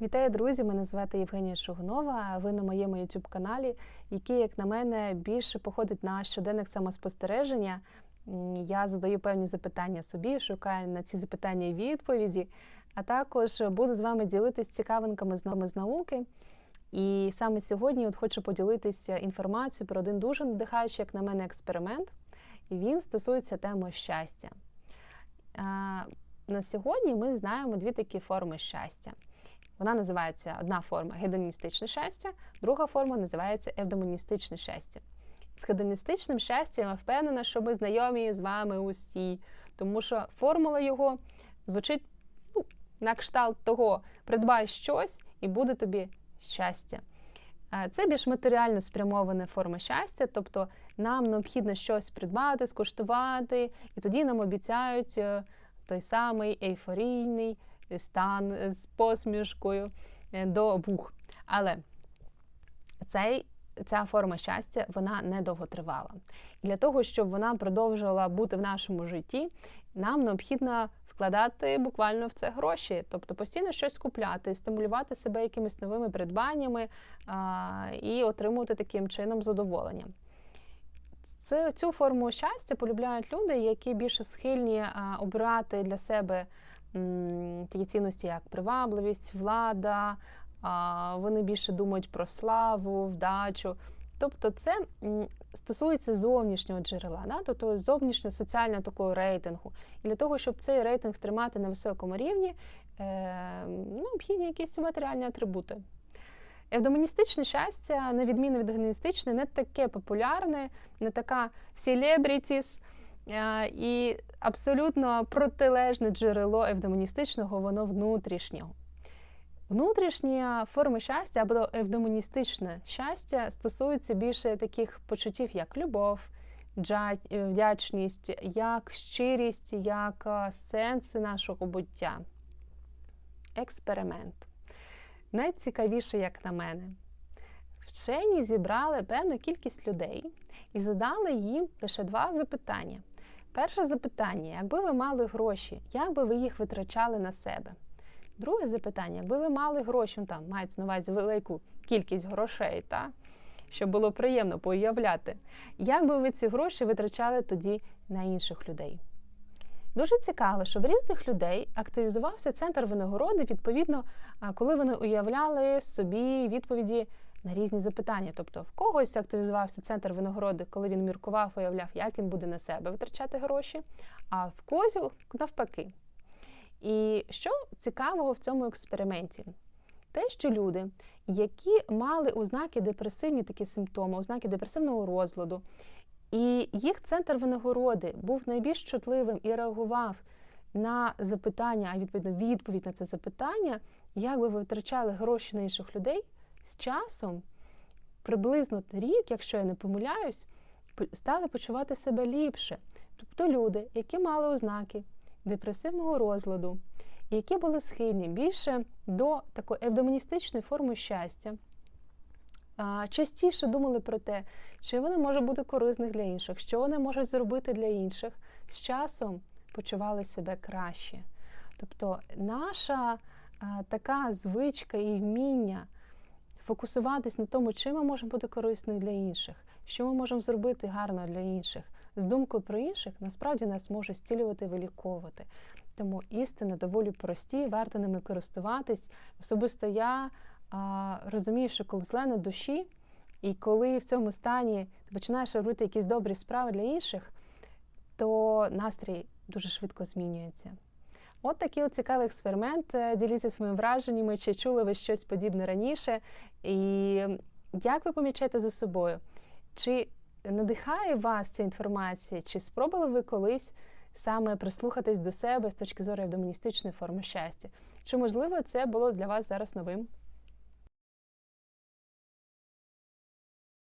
Вітаю, друзі! Мене звати Євгенія Шугунова. Ви на моєму youtube каналі, який, як на мене, більше походить на щоденних самоспостереження. Я задаю певні запитання собі, шукаю на ці запитання відповіді, а також буду з вами ділитись цікавинками з нами з науки. І саме сьогодні от хочу поділитися інформацією про один дуже надихаючий, як на мене, експеримент. І він стосується теми щастя. На сьогодні ми знаємо дві такі форми щастя. Вона називається одна форма гедоністичне щастя, друга форма називається евдемоністичне щастя. З гедоністичним щастям я впевнена, що ми знайомі з вами усі, тому що формула його звучить ну, на кшталт того: придбай щось і буде тобі щастя. Е, Це більш матеріально спрямована форма щастя, тобто нам необхідно щось придбати, скуштувати, і тоді нам обіцяють е, той самий ейфорійний стан з посмішкою е, до вух. Але цей, ця форма щастя вона не довготривала. І для того, щоб вона продовжувала бути в нашому житті, нам необхідно вкладати буквально в це гроші, тобто постійно щось купляти, стимулювати себе якимись новими придбаннями а, і отримувати таким чином задоволення. Цю форму щастя полюбляють люди, які більше схильні обирати для себе такі цінності, як привабливість, влада, вони більше думають про славу, вдачу. Тобто це стосується зовнішнього джерела, да? тобто зовнішнього соціального такого рейтингу. І для того, щоб цей рейтинг тримати на високому рівні, е, необхідні якісь матеріальні атрибути. Евдомоністичне щастя, на відміну від гедоністичне, не таке популярне, не така селебрітіс, і абсолютно протилежне джерело евдемоністичного, воно внутрішнього. Внутрішня форма щастя або евдемоністичне щастя стосується більше таких почуттів, як любов, вдячність, як щирість, як е, сенс нашого буття. Експеримент. Найцікавіше, як на мене, вчені зібрали певну кількість людей і задали їм лише два запитання. Перше запитання: якби ви мали гроші, як би ви їх витрачали на себе? Друге запитання: якби ви мали гроші, ну там мається на увазі велику кількість грошей, та? щоб було приємно поуявляти, як би ви ці гроші витрачали тоді на інших людей? Дуже цікаво, що в різних людей активізувався центр винагороди, відповідно, коли вони уявляли собі відповіді на різні запитання. Тобто, в когось активізувався центр винагороди, коли він міркував, уявляв, як він буде на себе витрачати гроші, а в когось навпаки. І що цікавого в цьому експерименті? Те, що люди, які мали ознаки депресивні такі симптоми, ознаки депресивного розладу, і їх центр винагороди був найбільш чутливим і реагував на запитання, а відповідно відповідь на це запитання, як ви витрачали гроші на інших людей з часом, приблизно рік, якщо я не помиляюсь, стали почувати себе ліпше. Тобто люди, які мали ознаки депресивного розладу, які були схильні більше до такої евдемоністичної форми щастя, частіше думали про те, чи вони можуть бути корисних для інших, що вони можуть зробити для інших, з часом почували себе краще. Тобто наша така звичка і вміння фокусуватись на тому, чим ми можемо бути корисними для інших, що ми можемо зробити гарно для інших, з думкою про інших, насправді нас може стілювати, виліковувати. Тому істини доволі прості, варто ними користуватись. Особисто я а, розумію, що коли зле на душі, і коли в цьому стані ти починаєш робити якісь добрі справи для інших, то настрій дуже швидко змінюється. От такий от цікавий експеримент. Діліться своїми враженнями, чи чули ви щось подібне раніше. І як ви помічаєте за собою? Чи надихає вас ця інформація? Чи спробували ви колись саме прислухатись до себе з точки зору евдомоністичної форми щастя? Чи можливо це було для вас зараз новим?